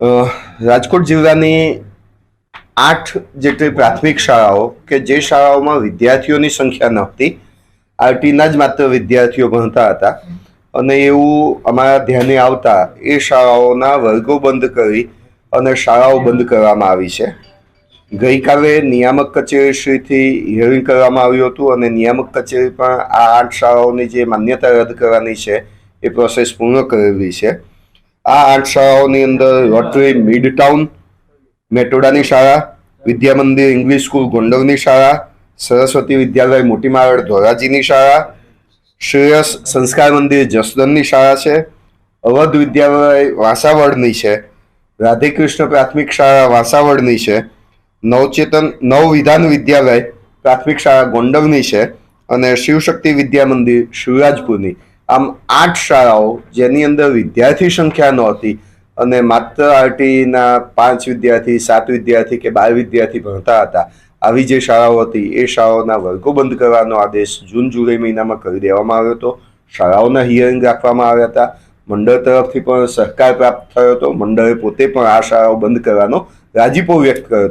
રાજકોટ જિલ્લાની આઠ જેટલી પ્રાથમિક શાળાઓ કે જે શાળાઓમાં વિદ્યાર્થીઓની સંખ્યા નહોતી, આરટીના જ માત્ર વિદ્યાર્થીઓ ભણતા હતા. અને એવું અમારા ધ્યાને આવતા એ શાળાઓના વર્ગો બંધ કરી અને શાળાઓ બંધ કરવામાં આવી છે. ગઈકાલે નિયામક કચેરીશ્રીથી હિયરિંગ કરવામાં આવ્યું હતું અને નિયામક કચેરી પણ આ આઠ શાળાઓની જે માન્યતા રદ કરવાની છે એ પ્રોસેસ પૂર્ણ કરેલી છે. આ આઠ શાળાઓની અંદર રોટરી મિડ ટાઉન મેટોડાની શાળા વિદ્યા મંદિર ઇંગ્લિશ સ્કૂલ ગોંડલની શાળા, સરસ્વતી વિદ્યાલય મોટી માવડ ધોરાજીની શાળા, શ્રેયસ સંસ્કાર મંદિર જસદનની શાળા છે, અવધ વિદ્યાલય વાસાવડની છે, રાધેકૃષ્ણ પ્રાથમિક શાળા વાસાવડની છે, નવચેતન નવ વિધાન વિદ્યાલય પ્રાથમિક શાળા ગોંડલની છે અને શિવશક્તિ વિદ્યા મંદિર શિવરાજપુરની. આમ આઠ શાળાઓ જેની અંદર વિદ્યાર્થી સંખ્યા નહોતી અને માત્ર આરટીના પાંચ વિદ્યાર્થી, સાત વિદ્યાર્થી કે બાર વિદ્યાર્થી ભણતા હતા. આવી જે શાળાઓ હતી, એ શાળાઓના વર્ગો બંધ કરવાનો આદેશ જૂન, જુલાઈ મહિનામાં કરી દેવામાં આવ્યો હતો. શાળાઓના હિયરિંગ રાખવામાં આવ્યા હતા. મંડળ તરફથી પણ સહકાર પ્રાપ્ત થયો હતો. મંડળે પોતે પણ આ શાળાઓ બંધ કરવાનો રાજીપો વ્યક્ત કર્યો હતો.